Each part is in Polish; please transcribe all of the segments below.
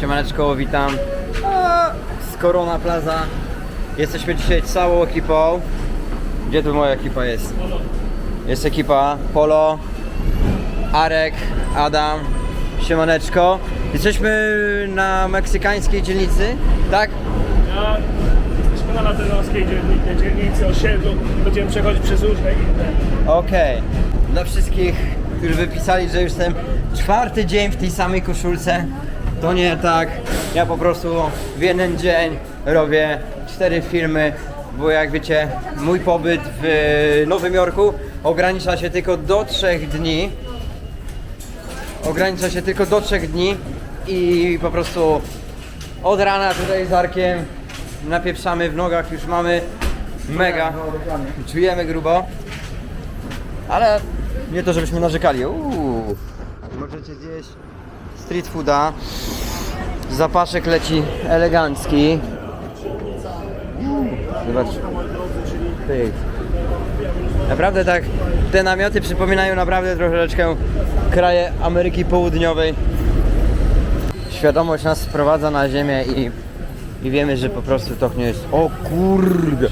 Siemaneczko, witam z Corona Plaza. Jesteśmy dzisiaj całą ekipą. Gdzie tu moja ekipa jest? Jest ekipa Polo, Arek, Adam, Siemaneczko. Jesteśmy na meksykańskiej dzielnicy, tak? Ja jesteśmy na latynoskiej dzielnicy, dzielnicy osiedlu. Będziemy przechodzić przez różne inne. Okej. Dla wszystkich, którzy wypisali, że już jestem czwarty dzień w tej samej koszulce, to nie tak. Ja po prostu w jeden dzień robię cztery filmy, bo jak wiecie, mój pobyt w Nowym Jorku ogranicza się tylko do trzech dni. Ogranicza się tylko do trzech dni i po prostu od rana tutaj z Arkiem napieprzamy w nogach, już mamy mega, czujemy grubo. Ale nie to, żebyśmy narzekali. Uuu. Możecie zjeść street fooda. Zapaszek leci elegancki. Zobacz. Naprawdę tak, te namioty przypominają naprawdę troszeczkę kraje Ameryki Południowej. Świadomość nas sprowadza na ziemię i, i wiemy, że po prostu to nie jest. O kurde!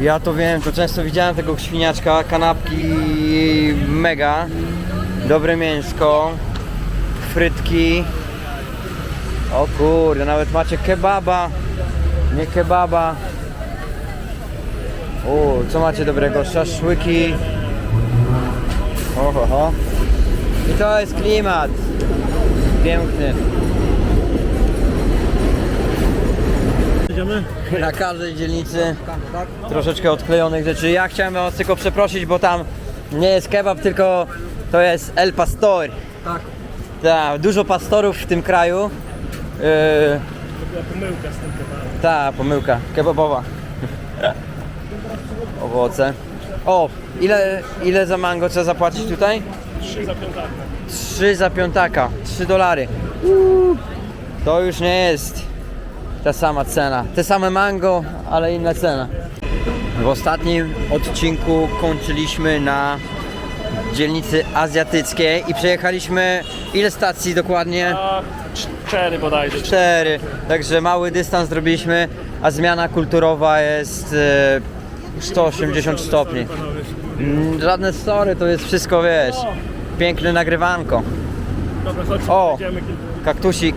Ja to wiem, to często widziałem tego świniaczka, kanapki mega, dobre mięsko, frytki. O kurde, nawet macie kebaba, nie kebaba. O, co macie dobrego? Szaszłyki. Oho, ho. I to jest klimat. Piękny. Na każdej dzielnicy troszeczkę odklejonych rzeczy. Ja chciałem was tylko przeprosić, bo tam nie jest kebab, tylko to jest El Pastor. Tak. Tak, dużo pastorów w tym kraju. Yy, To była pomyłka z tym kebabem. ta pomyłka, kebabowa. Owoce. O, ile, ile za mango trzeba zapłacić tutaj? Trzy za piątaka. 3 za piątaka, 3 dolary. Uuu, To już nie jest ta sama cena. Te same mango, ale inna cena. W ostatnim odcinku kończyliśmy na dzielnicy azjatyckiej i przejechaliśmy ile stacji dokładnie? A cztery bodajże. Cztery. Także mały dystans zrobiliśmy, a zmiana kulturowa jest e, 180 stopni. Panowie. Mm, Żadne story, to jest wszystko, wiesz, piękne nagrywanko. Dobra, chodźmy, O! idziemy kilka. kaktusik.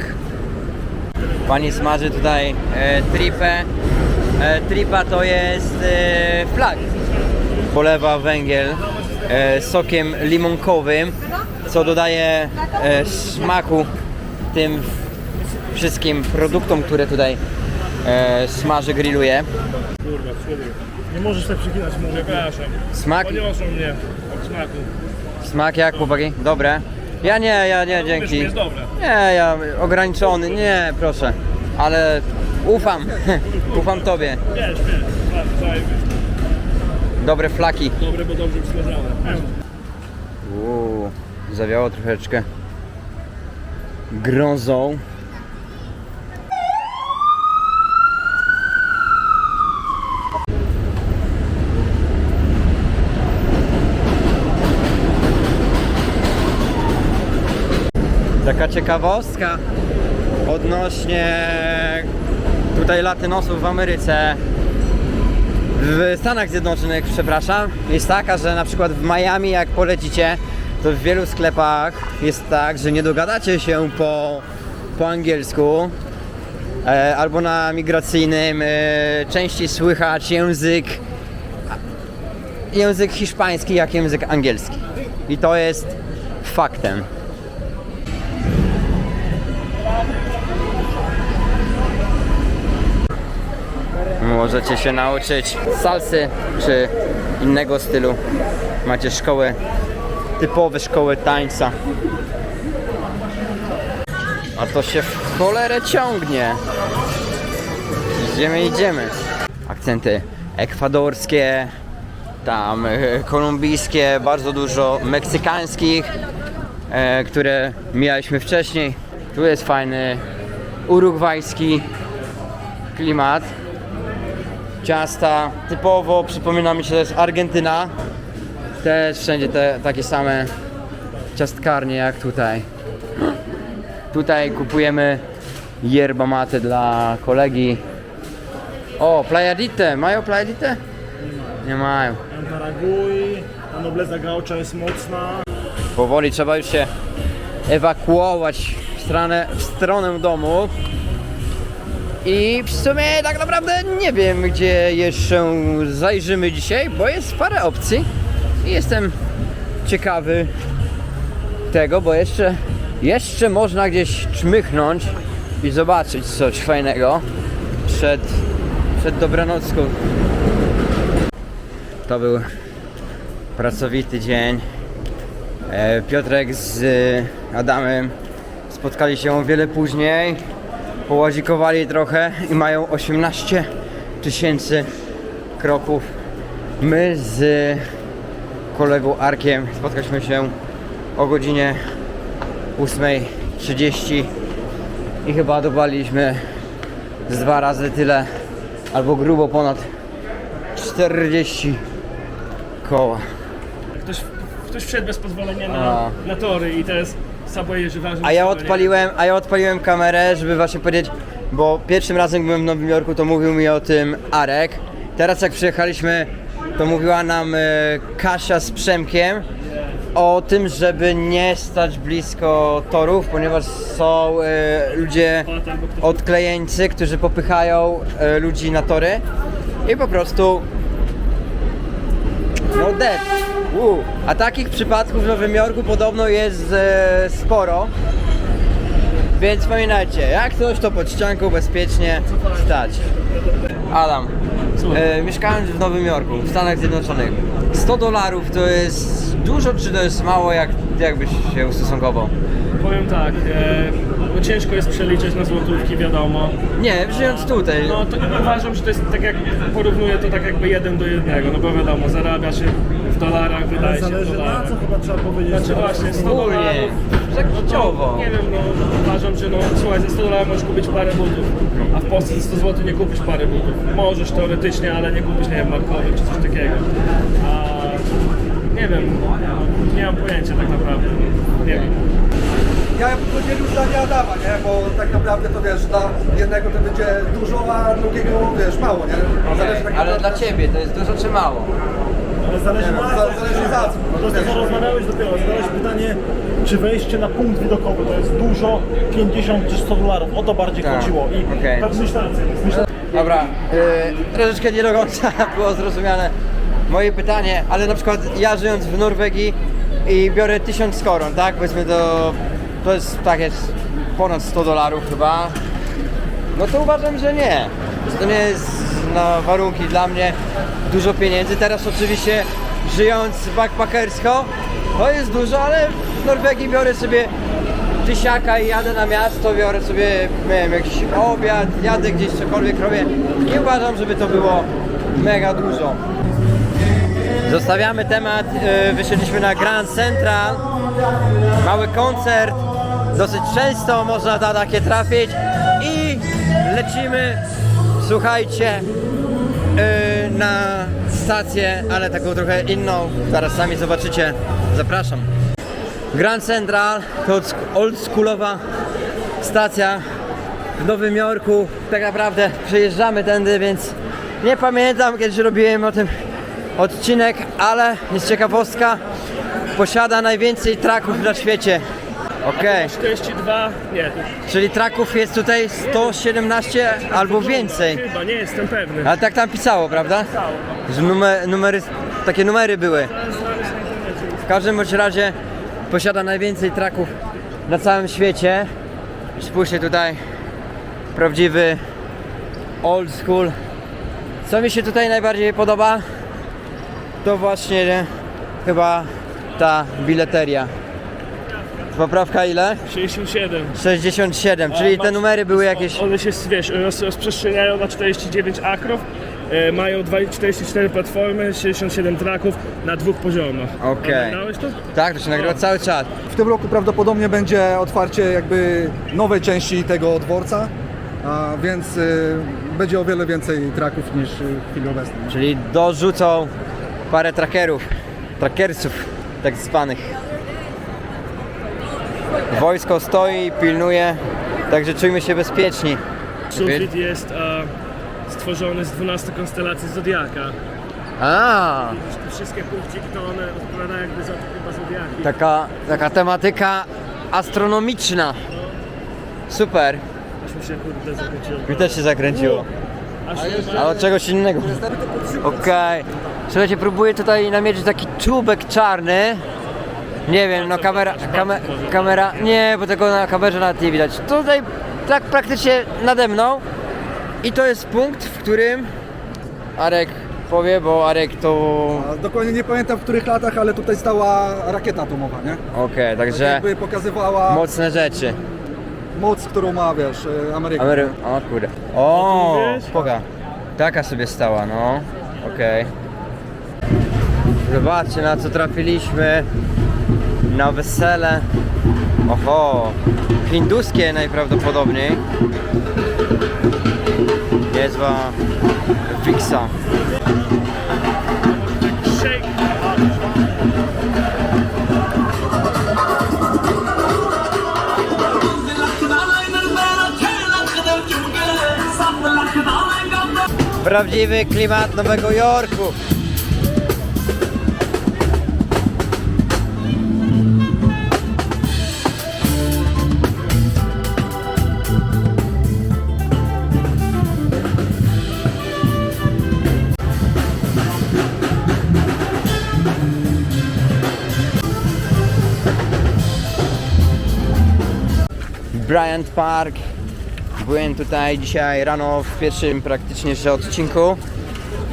Pani smaży tutaj e, tripę. E, tripa to jest e, flag. Polewa węgiel e, sokiem limonkowym, co dodaje e, smaku tym wszystkim produktom, które tutaj e, smaży, grilluje. Kurwa, człowiek. Nie możesz tak przeklinać, mówię, przepraszam. Smak, Poniosą mnie od smaku. smak jak chłopaki? Dobre. Ja nie, ja nie, dzięki. jest dobre. Nie, ja ograniczony, nie, proszę. Ale ufam, ufam tobie. Wiesz, wiesz. Dobre flaki. Dobre, bo dobrze wsmażone. Uuu, zawiało troszeczkę grązą. Taka ciekawostka odnośnie tutaj latynosów w Ameryce. W Stanach Zjednoczonych, przepraszam, jest taka, że na przykład w Miami jak polecicie, to w wielu sklepach jest tak, że nie dogadacie się po, po angielsku e, albo na migracyjnym e, częściej słychać język język hiszpański jak język angielski. I to jest faktem. Możecie się nauczyć salsy czy innego stylu. Macie szkoły, typowe szkoły tańca. A to się w cholerę ciągnie. Idziemy, idziemy. Akcenty ekwadorskie, tam e, kolumbijskie, bardzo dużo meksykańskich, e, które mijaliśmy wcześniej. Tu jest fajny urugwajski klimat ciasta. Typowo przypomina mi się też Argentyna. Też wszędzie te takie same ciastkarnie jak tutaj. Tutaj kupujemy yerba mate dla kolegi. O, Playadite. Mają Playadite? Nie mają. Antaragui, ta nobleza gaucza jest mocna. Powoli trzeba już się ewakuować w stronę, w stronę domu. I w sumie tak naprawdę nie wiem, gdzie jeszcze zajrzymy dzisiaj, bo jest parę opcji. I jestem ciekawy tego, bo jeszcze, jeszcze można gdzieś czmychnąć i zobaczyć coś fajnego przed, przed dobranocką. To był pracowity dzień. E, Piotrek z e, Adamem spotkali się o wiele później. Połazikowali trochę i mają 18 tysięcy kroków. My z kolegą Arkiem spotkaliśmy się o godzinie 8.30 i chyba dobaliliśmy z dwa razy tyle albo grubo ponad 40 koła. Ktoś, ktoś wszedł bez pozwolenia A. na, na tory i teraz Subway ważne. A ja odpaliłem, a ja odpaliłem kamerę, żeby właśnie powiedzieć, bo pierwszym razem byłem w Nowym Jorku, to mówił mi o tym Arek. Teraz jak przyjechaliśmy, to mówiła nam e, Kasia z Przemkiem o tym, żeby nie stać blisko torów, ponieważ są e, ludzie odklejeńcy, którzy popychają e, ludzi na tory i po prostu no dead. A takich przypadków w Nowym Jorku podobno jest e, sporo. Więc pamiętajcie, jak coś to pod ścianką bezpiecznie stać. Adam, e, mieszkając w Nowym Jorku, w Stanach Zjednoczonych, 100 dolarów to jest dużo czy to jest mało, jak, jakbyś się ustosunkował? Powiem tak, e, ciężko jest przeliczyć na złotówki, wiadomo. Nie, żyjąc tutaj, No to uważam, że to jest tak jak porównuję to tak jakby jeden do jednego, no bo wiadomo, zarabia się dolarach, wydaje się w Zależy na dolarach. co chyba trzeba powiedzieć. Znaczy właśnie 100 Ogólnie, dolarów. tak no to, życiowo. Nie wiem, no uważam, że no słuchaj, za 100 dolarów możesz kupić parę butów, a w Polsce za 100 zł nie kupisz parę butów. Możesz teoretycznie, ale nie kupisz, nie wiem, markowych czy coś takiego. A nie wiem, nie mam pojęcia tak naprawdę. Nie wiem. Ja bym podzielił zdanie Adama, nie? Bo tak naprawdę to wiesz, dla jednego to będzie dużo, a drugiego wiesz, mało, nie? Zależy tak ale naprawdę- dla ciebie to jest dużo czy mało? Ale zależy na za- zależy za co. No to jest co rozmawiałeś dopiero. Zadałeś pytanie, czy wejście na punkt widokowy to jest dużo, 50 czy 100 dolarów. O to bardziej Tak, chodziło. I okej. tak myślę, myślę, Dobra, yy, troszeczkę nie do końca było zrozumiane moje pytanie, ale na przykład ja żyjąc w Norwegii i biorę 1000 koron, tak? Powiedzmy to, to jest tak jest ponad 100 dolarów chyba. No to uważam, że nie. Że to nie jest na warunki dla mnie dużo pieniędzy. Teraz oczywiście żyjąc backpackersko to jest dużo, ale w Norwegii biorę sobie tysiaka i jadę na miasto, biorę sobie nie wiem, jakiś obiad, jadę gdzieś cokolwiek robię. Nie uważam, żeby to było mega dużo. Zostawiamy temat, yy, wyszliśmy na Grand Central, mały koncert, dosyć często można na takie trafić i lecimy, słuchajcie, yy, na stację, ale taką trochę inną, zaraz sami zobaczycie, zapraszam. Grand Central to old- oldschoolowa stacja w Nowym Jorku. Tak naprawdę przejeżdżamy tędy, więc nie pamiętam kiedyś robiłem o tym odcinek, ale jest ciekawostka. Posiada najwięcej traków na świecie. Okej, 42, nie, czyli traków jest tutaj 117 albo więcej. chyba, nie jestem pewny. Ale tak tam pisało, prawda? Że numer, numery, takie numery były. W każdym bądź razie posiada najwięcej traków na całym świecie. Spójrzcie tutaj, prawdziwy old school. Co mi się tutaj najbardziej podoba, to właśnie chyba ta bileteria. Poprawka ile? 67. 67, czyli te numery były jakieś... One się, wiesz, roz, rozprzestrzeniają na 49 akrów, e, mają dwa- 44 platformy, 67 traków na dwóch poziomach. Okej. Oglądałeś to? Tak, to się nagrywa cały czas. W tym roku prawdopodobnie będzie otwarcie jakby nowej części tego dworca, a więc y, będzie o wiele więcej traków niż y, w chwili obecnej. Czyli dorzucą parę trackerów, trackersów tak zwanych. Wojsko stoi, pilnuje, także czujmy się bezpieczni. Sufit jest e, stworzony z 12 konstelacji Zodiaka. A, Te wszystkie punkciki to one odpowiadają jakby za chyba Zodiaki. taka, taka tematyka astronomiczna. Super, Aż mi się kurde zakręciło. mi też się zakręciło. Aż Ale od czegoś innego. Okej. Słuchajcie, próbuję tutaj namierzyć taki czubek czarny. Nie wiem, no kamera, kame, kamera, nie, bo tego na kamerze nawet nie widać. Tutaj tak praktycznie nade mną. I to jest punkt, w którym Arek powie, bo Arek to... A Dokładnie nie pamiętam w których latach, ale tutaj stała rakieta atomowa, nie? Okej, także Jakby pokazywała mocne rzeczy. moc, którą ma, wiesz, e, Ameryka. Amery... O kurde. O. Taka sobie stała, no. Okej. Zobaczcie na co trafiliśmy. Na wesele. Oho. Hinduskie najprawdopodobniej. Niezła shake. Prawdziwy klimat Nowego Jorku. Bryant Park. Byłem tutaj dzisiaj rano w pierwszym praktycznie że odcinku.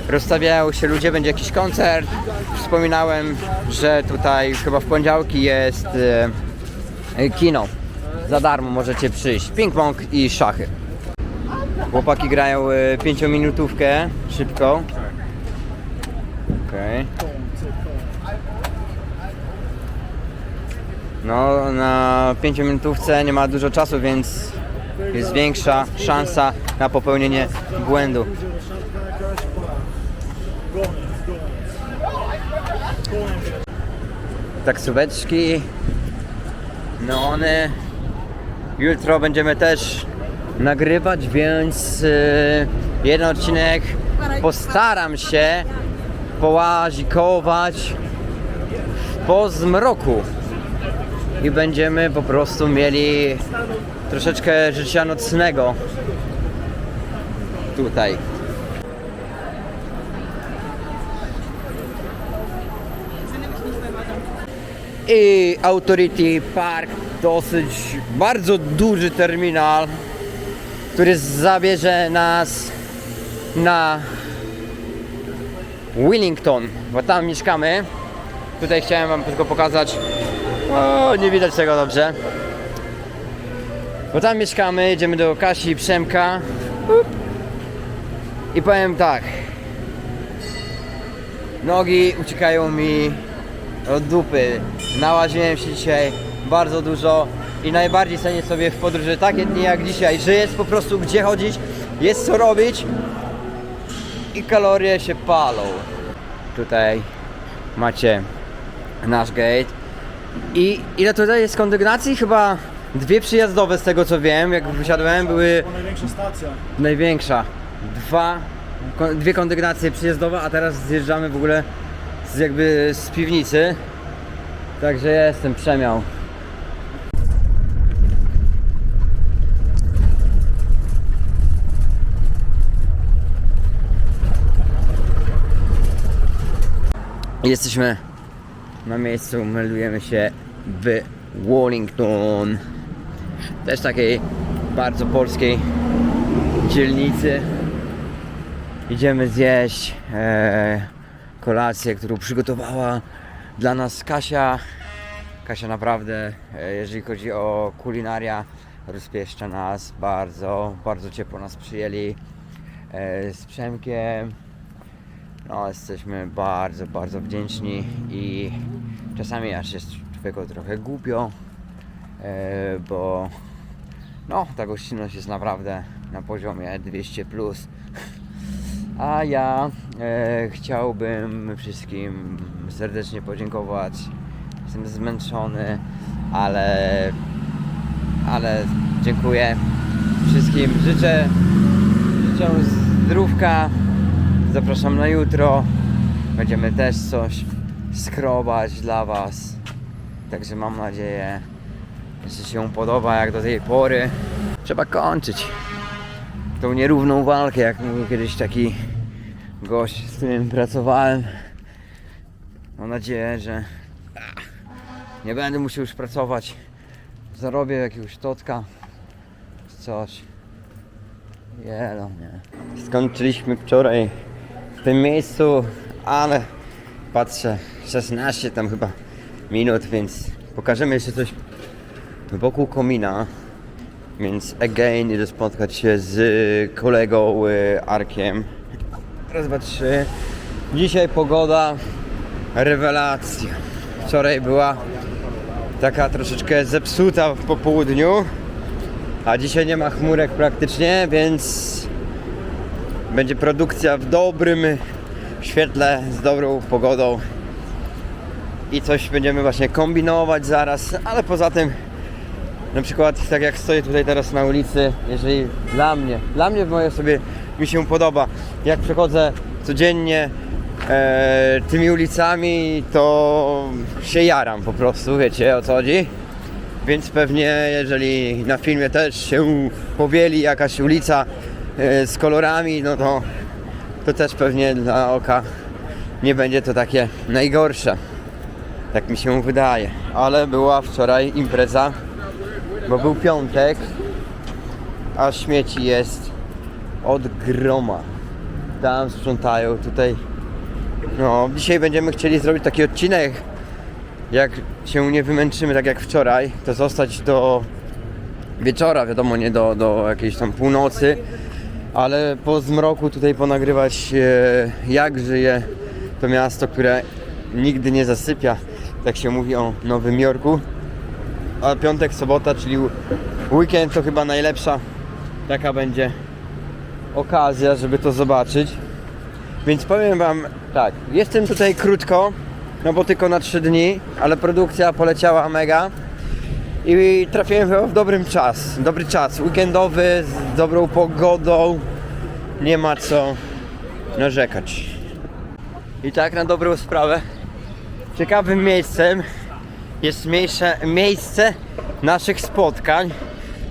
Rozstawiają się ludzie, będzie jakiś koncert. Wspominałem, że tutaj chyba w poniedziałki jest e, kino. Za darmo możecie przyjść. Ping-pong i szachy. Chłopaki grają e, pięciominutówkę, szybko. Okej. No, na pięciominutówce nie ma dużo czasu, więc jest większa szansa na popełnienie błędu. Taksóweczki, neony. Jutro będziemy też nagrywać, więc yy, jeden odcinek postaram się połazikować po zmroku i będziemy po prostu mieli troszeczkę życia nocnego tutaj. I Authority Park dosyć bardzo duży terminal, który zabierze nas na Willington, bo tam mieszkamy. Tutaj chciałem wam tylko pokazać o, nie widać tego dobrze. Bo tam mieszkamy, jedziemy do Kasi i Przemka. I powiem tak. Nogi uciekają mi od dupy. Nałaziłem się dzisiaj bardzo dużo i najbardziej cenię sobie w podróży takie dni jak dzisiaj, że jest po prostu gdzie chodzić, jest co robić i kalorie się palą. Tutaj macie nasz gate. I ile tutaj jest kondygnacji? Chyba dwie przyjazdowe z tego co wiem, jak wysiadłem, były największa stacja. największa. Dwa, ko- dwie kondygnacje przyjazdowe, a teraz zjeżdżamy w ogóle z jakby z piwnicy. Także jestem przemiał. Jesteśmy na miejscu, meldujemy się w Wallington. Też takiej bardzo polskiej dzielnicy. Idziemy zjeść e, kolację, którą przygotowała dla nas Kasia. Kasia naprawdę, e, jeżeli chodzi o kulinaria, rozpieszcza nas bardzo, bardzo ciepło nas przyjęli e, z Przemkiem. No, jesteśmy bardzo, bardzo wdzięczni i czasami aż jest człowieku trochę głupio, e, bo no, ta gościnność jest naprawdę na poziomie 200 plus. A ja e, chciałbym wszystkim serdecznie podziękować. Jestem zmęczony, ale ale dziękuję wszystkim. Życzę, życzę zdrówka. Zapraszam na jutro. Będziemy też coś skrobać dla Was. Także mam nadzieję, że się podoba jak do tej pory. Trzeba kończyć tą nierówną walkę, jak mówił kiedyś taki gość, z którym pracowałem. Mam nadzieję, że nie będę musiał już pracować. Zarobię jakiegoś totka coś. Jelo, nie. Skończyliśmy wczoraj w tym miejscu, ale patrzę 16 tam chyba minut, więc pokażemy jeszcze coś wokół komina. Więc again idę spotkać się z kolegą y, Arkiem. Raz, dwa, trzy. Dzisiaj pogoda rewelacja. Wczoraj była taka troszeczkę zepsuta w popołudniu, a dzisiaj nie ma chmurek praktycznie, więc będzie produkcja w dobrym świetle, z dobrą pogodą i coś będziemy właśnie kombinować zaraz, ale poza tym na przykład tak jak stoję tutaj teraz na ulicy, jeżeli dla mnie, dla mnie w mojej sobie mi się podoba, jak przechodzę codziennie e, tymi ulicami, to się jaram po prostu, wiecie o co chodzi. Więc pewnie jeżeli na filmie też się powieli jakaś ulica e, z kolorami, no to, to też pewnie dla oka nie będzie to takie najgorsze. Tak mi się wydaje. Ale była wczoraj impreza bo był piątek, a śmieci jest od groma. Tam sprzątają, tutaj. No, dzisiaj będziemy chcieli zrobić taki odcinek. Jak się nie wymęczymy tak jak wczoraj, to zostać do wieczora, wiadomo, nie do, do jakiejś tam północy, ale po zmroku tutaj ponagrywać e, jak żyje to miasto, które nigdy nie zasypia, tak się mówi o Nowym Jorku a piątek, sobota, czyli weekend to chyba najlepsza taka będzie okazja, żeby to zobaczyć. Więc powiem wam tak, jestem tutaj krótko, no bo tylko na 3 dni, ale produkcja poleciała mega i trafiłem chyba w dobrym czas, dobry czas, weekendowy, z dobrą pogodą, nie ma co narzekać. I tak na dobrą sprawę, ciekawym miejscem jest miejsce, miejsce naszych spotkań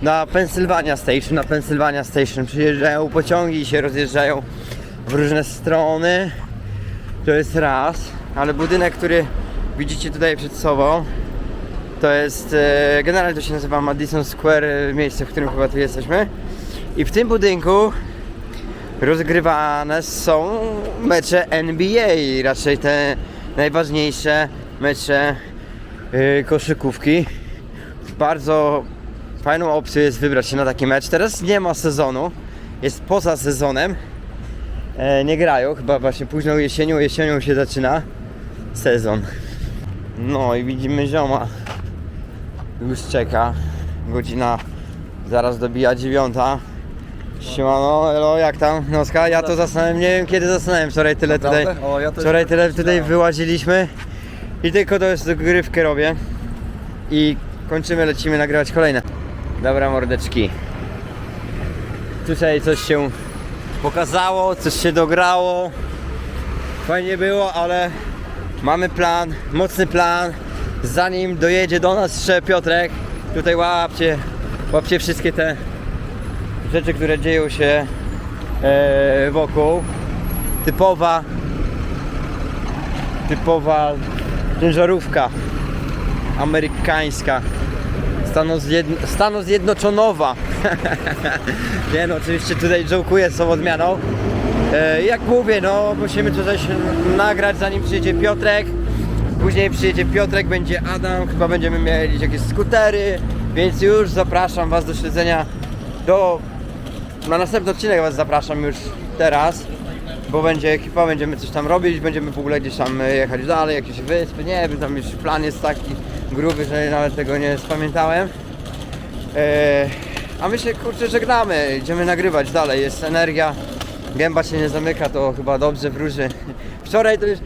na Pennsylvania Station. Na Pennsylvania Station przyjeżdżają pociągi i się rozjeżdżają w różne strony. To jest raz, ale budynek, który widzicie tutaj przed sobą, to jest, e, generalnie to się nazywa Madison Square, e, miejsce, w którym chyba tu jesteśmy. I w tym budynku rozgrywane są mecze NBA, raczej te najważniejsze mecze yy, koszykówki. Bardzo fajną opcją jest wybrać się na taki mecz. Teraz nie ma sezonu, jest poza sezonem. E, nie grają, chyba właśnie późną jesienią, jesienią się zaczyna sezon. No i widzimy zioma. Już czeka. Godzina zaraz dobija dziewiąta. Siemano, elo, jak tam, Noska? Ja to zastanawiam, nie wiem kiedy zastanawiam, wczoraj tyle tutaj, Naprawdę? O, ja też wczoraj tak tyle tutaj myślałem. wyłaziliśmy i tylko to jest dogrywkę robię i kończymy, lecimy nagrywać kolejne. Dobra mordeczki. Tutaj coś się pokazało, coś się dograło. Fajnie było, ale mamy plan, mocny plan. Zanim dojedzie do nas jeszcze Piotrek, tutaj łapcie, łapcie wszystkie te rzeczy, które dzieją się e, wokół. Typowa, typowa ciężarówka amerykańska. Stanu, Zjedn- Stanu Zjednoczonowa. Nie no, oczywiście tutaj jokuję z tą odmianą. E, jak mówię, no musimy tu coś nagrać zanim przyjedzie Piotrek. Później przyjedzie Piotrek, będzie Adam, chyba będziemy mieli jakieś skutery, więc już zapraszam Was do śledzenia do... Na następny odcinek Was zapraszam już teraz, bo będzie ekipa, będziemy coś tam robić, będziemy w ogóle gdzieś tam e, jechać dalej, jakieś wyspy, nie wiem, tam już plan jest taki gruby, że nawet tego nie spamiętałem. Eee, a my się kurczę żegnamy, idziemy nagrywać dalej, jest energia, gęba się nie zamyka, to chyba dobrze wróży. Wczoraj to już,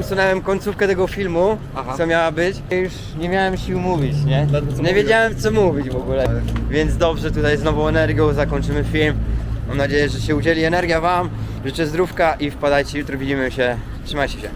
usunąłem końcówkę tego filmu, Aha. co miała być. I Już nie miałem sił mówić, nie? Co Nie wiedziałem co mówić w ogóle. Więc dobrze, tutaj z nową energią zakończymy film. Mam nadzieję, że się udzieli energia wam. Życzę zdrówka i wpadajcie, jutro widzimy się. Trzymajcie się.